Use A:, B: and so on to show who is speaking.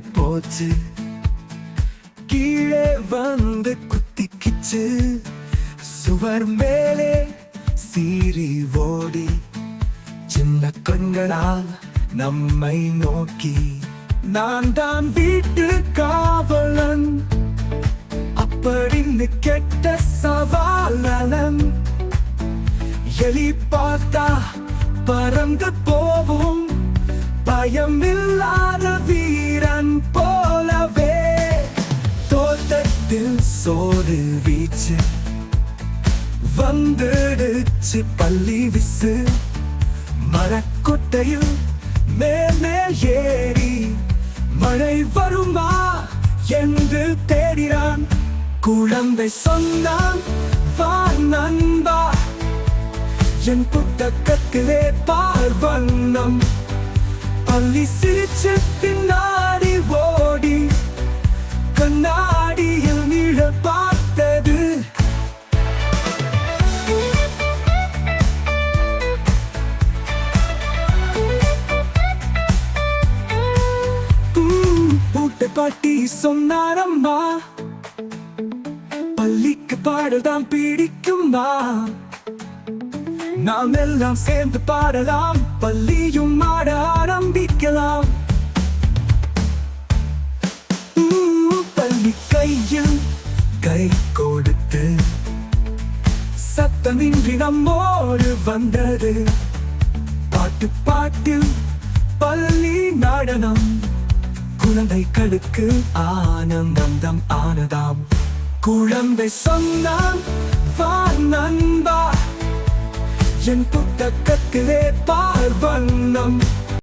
A: போச்சு. கீழே வந்து குத்திக்கிச்சு. சுவர் மேலே சீறி ஓடி. சின்ன கண்களால் நம்மை நோக்கி. நான் தான் வீட்டு காவலன். அப்படின்னு கெட்ட சவாலன் எலி பார்த்தா பறந்து போவோம் பயம் இல்லாத தோட்டத்தில் சோறு வீச்சு. வந்துடுச்சு பள்ளி விசு. மரக்கொட்டையில் மேலே ஏறி. மழை வருமா என்று தேடினான். குழந்தை சொன்னான் வா நண்பா. என் புத்தகத்திலே பார் வண்ணம். பள்ளி சிரிச்சு பின்னால் பாட்டி சொன்னாரம்மா. பள்ளிக்கு பாடதான் பிடிக்குமா நாம் எல்லாம் சேர்ந்து பாடலாம் பள்ளியும் ஆட ஆரம்பிக்கலாம். பள்ளி கையில் கை கொடுத்து சத்தமின்றி நம்மோடு வந்தது. பாட்டு பாட்டு பள்ளி நடனம். குழந்தைகளுக்கு ஆனந்தம் தம் ஆனதாம். குழந்தை சொன்னான் வா நண்பா. என் புத்தகத்திலே பார்வண்ணம் வண்ணம்.